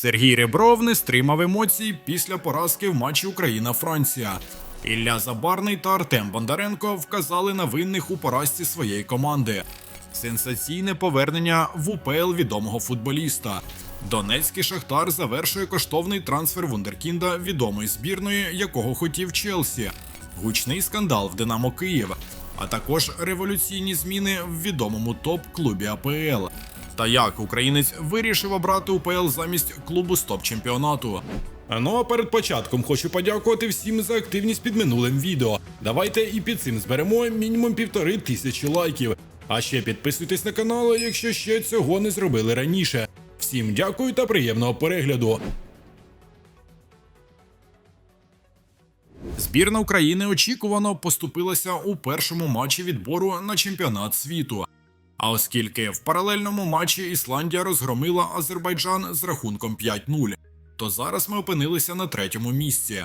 Сергій Ребров не стримав емоцій після поразки в матчі Україна-Франція. Ілля Забарний та Артем Бондаренко вказали на винних у поразці своєї команди. Сенсаційне повернення в УПЛ відомого футболіста. Донецький Шахтар завершує коштовний трансфер Вундеркінда відомої збірної, якого хотів Челсі. Гучний скандал в Динамо Київ, а також революційні зміни в відомому топ-клубі АПЛ. Та як українець вирішив обрати УПЛ замість клубу стоп чемпіонату. Ну а перед початком хочу подякувати всім за активність під минулим відео. Давайте і під цим зберемо мінімум півтори тисячі лайків. А ще підписуйтесь на канал, якщо ще цього не зробили раніше. Всім дякую та приємного перегляду. Збірна України очікувано поступилася у першому матчі відбору на чемпіонат світу. А оскільки в паралельному матчі Ісландія розгромила Азербайджан з рахунком 5-0, то зараз ми опинилися на третьому місці.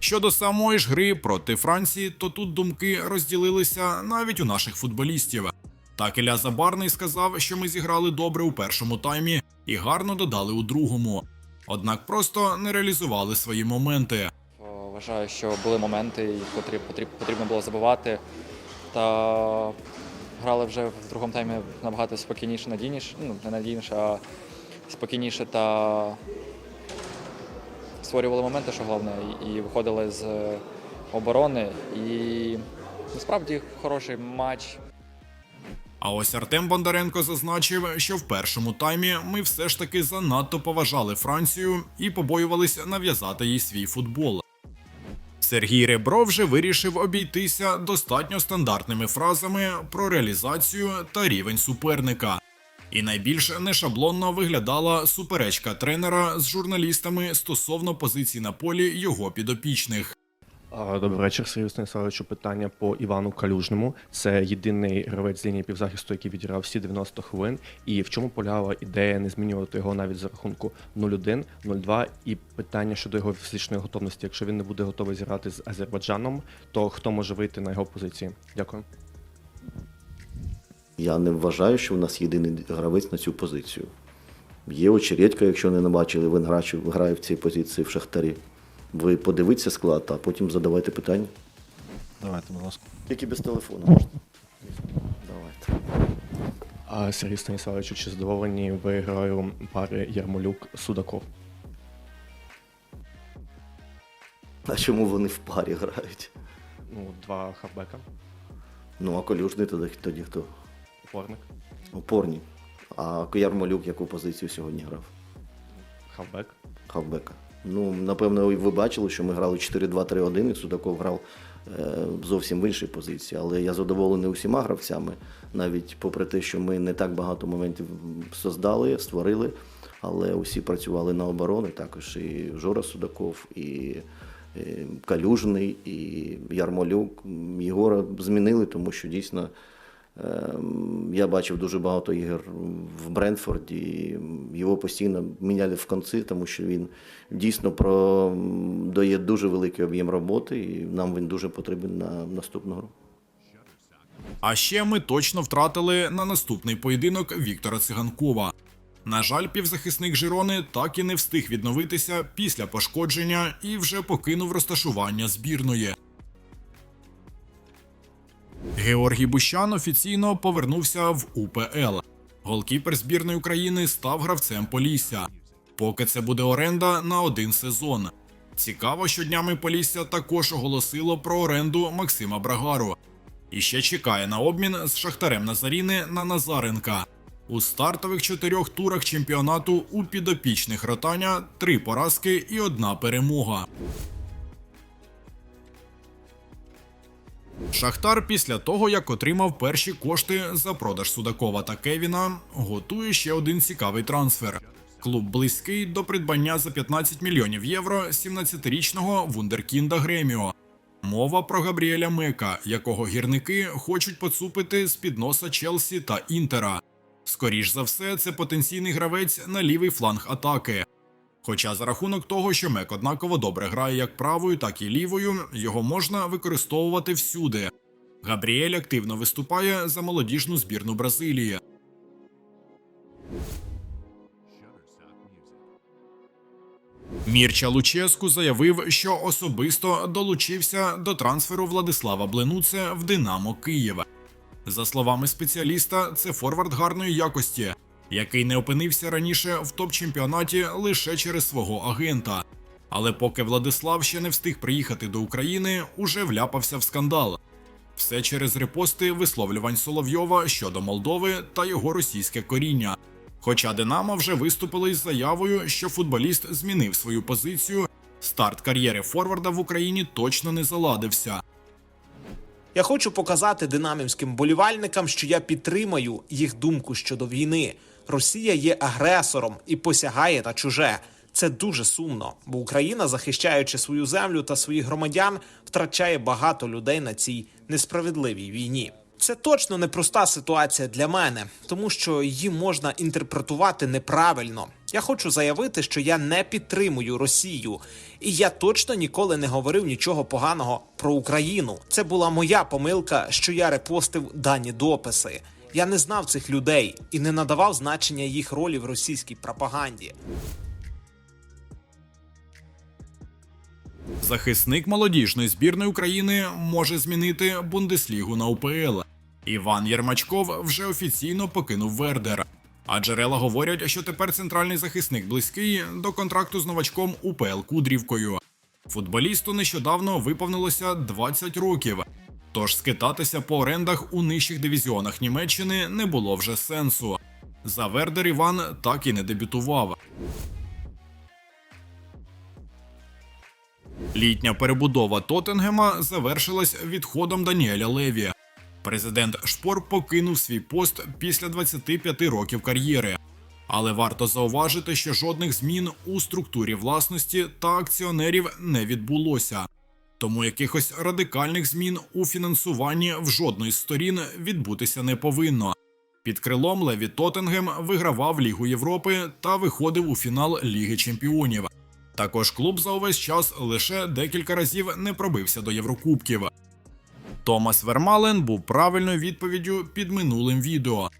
Щодо самої ж гри проти Франції, то тут думки розділилися навіть у наших футболістів. Так Ілля Забарний сказав, що ми зіграли добре у першому таймі і гарно додали у другому. Однак просто не реалізували свої моменти. Вважаю, що були моменти, котрі потріб- потрібно було забивати. Та грали вже в другому таймі набагато спокійніше, надійніше. Ну, не надійніше, а спокійніше та створювали моменти, що головне, і виходили з оборони. І насправді хороший матч. А ось Артем Бондаренко зазначив, що в першому таймі ми все ж таки занадто поважали Францію і побоювались нав'язати їй свій футбол. Сергій Ребро вже вирішив обійтися достатньо стандартними фразами про реалізацію та рівень суперника. І найбільш нешаблонно виглядала суперечка тренера з журналістами стосовно позицій на полі його підопічних. Добрий вечір, Сергію Станіславовичу. Питання по Івану Калюжному. Це єдиний гравець з лінії півзахисту, який відіграв всі 90 хвилин. І в чому полягала ідея не змінювати його навіть за рахунку 0-1, 0-2. І питання щодо його фізичної готовності. Якщо він не буде готовий зіграти з Азербайджаном, то хто може вийти на його позиції? Дякую. Я не вважаю, що в нас єдиний гравець на цю позицію. Є очередька, якщо не бачили, він грає в цій позиції в Шахтарі. Ви подивіться склад, а потім задавайте питання. Давайте, будь ласка. Тільки без телефону можна. Давайте. А Сергій Станіславовичу, чи задоволені ви грою пари Ярмолюк Судаков? А чому вони в парі грають? Ну, два хавбека, Ну, а колюжний тоді, тоді хто? опорник, Опорні. А Ярмолюк яку позицію сьогодні грав? хавбек. Хавбека. Ну, напевно, ви бачили, що ми грали 4-2-3-1, і Судаков грав е, зовсім в іншій позиції. Але я задоволений усіма гравцями, навіть попри те, що ми не так багато моментів создали, створили, але усі працювали на оборони, також і Жора Судаков, і е, Калюжний, і Ярмолюк. Єгора змінили, тому що дійсно. Ем, Я бачив дуже багато ігор в Брентфорді. і Його постійно міняли в конці, тому що він дійсно про дає дуже великий об'єм роботи, і нам він дуже потрібен на наступну гру. А ще ми точно втратили на наступний поєдинок Віктора Циганкова. На жаль, півзахисник Жирони так і не встиг відновитися після пошкодження і вже покинув розташування збірної. Георгій Бущан офіційно повернувся в УПЛ. Голкіпер збірної України став гравцем Полісся. Поки це буде оренда на один сезон. Цікаво, що днями Полісся також оголосило про оренду Максима Брагару. І ще чекає на обмін з Шахтарем Назаріни на Назаренка. У стартових чотирьох турах чемпіонату у підопічних ротання три поразки і одна перемога. Шахтар після того, як отримав перші кошти за продаж Судакова та Кевіна, готує ще один цікавий трансфер. Клуб близький до придбання за 15 мільйонів євро 17-річного вундеркінда Греміо. Мова про Габріеля Мека, якого гірники хочуть поцупити з під носа Челсі та Інтера. Скоріш за все, це потенційний гравець на лівий фланг атаки. Хоча за рахунок того, що Мек однаково добре грає як правою, так і лівою, його можна використовувати всюди. Габріель активно виступає за молодіжну збірну Бразилії. Мірча Луческу заявив, що особисто долучився до трансферу Владислава Бленуце в Динамо Києва. За словами спеціаліста, це форвард гарної якості, який не опинився раніше в топ-чемпіонаті лише через свого агента. Але поки Владислав ще не встиг приїхати до України, уже вляпався в скандал. Все через репости висловлювань Соловйова щодо Молдови та його російське коріння. Хоча Динамо вже виступили із заявою, що футболіст змінив свою позицію, старт кар'єри Форварда в Україні точно не заладився. Я хочу показати динамівським болівальникам, що я підтримаю їх думку щодо війни. Росія є агресором і посягає на чуже. Це дуже сумно, бо Україна, захищаючи свою землю та своїх громадян, втрачає багато людей на цій несправедливій війні. Це точно непроста ситуація для мене, тому що її можна інтерпретувати неправильно. Я хочу заявити, що я не підтримую Росію, і я точно ніколи не говорив нічого поганого про Україну. Це була моя помилка, що я репостив дані дописи. Я не знав цих людей і не надавав значення їх ролі в російській пропаганді. Захисник молодіжної збірної України може змінити Бундеслігу на УПЛ. Іван Єрмачков вже офіційно покинув Вердер. А джерела говорять, що тепер центральний захисник близький до контракту з новачком УПЛ Кудрівкою. Футболісту нещодавно виповнилося 20 років. Тож скитатися по орендах у нижчих дивізіонах Німеччини не було вже сенсу. За Вердер Іван так і не дебютував. Літня перебудова Тоттенгема завершилась відходом Даніеля Леві. Президент Шпор покинув свій пост після 25 років кар'єри. Але варто зауважити, що жодних змін у структурі власності та акціонерів не відбулося. Тому якихось радикальних змін у фінансуванні в жодної з сторін відбутися не повинно. Під крилом Леві Тоттенгем вигравав Лігу Європи та виходив у фінал Ліги Чемпіонів. Також клуб за увесь час лише декілька разів не пробився до Єврокубків. Томас Вермален був правильною відповіддю під минулим відео.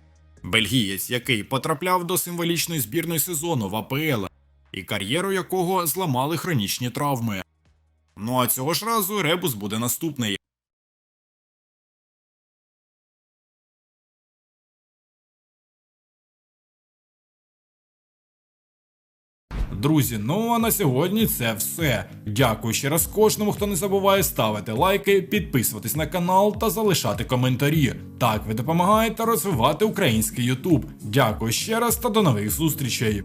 Бельгієць, який потрапляв до символічної збірної сезону в АПЛ, і кар'єру якого зламали хронічні травми. Ну а цього ж разу ребус буде наступний. Друзі, ну а на сьогодні це все. Дякую ще раз кожному, хто не забуває ставити лайки, підписуватись на канал та залишати коментарі. Так ви допомагаєте розвивати український Ютуб. Дякую ще раз та до нових зустрічей.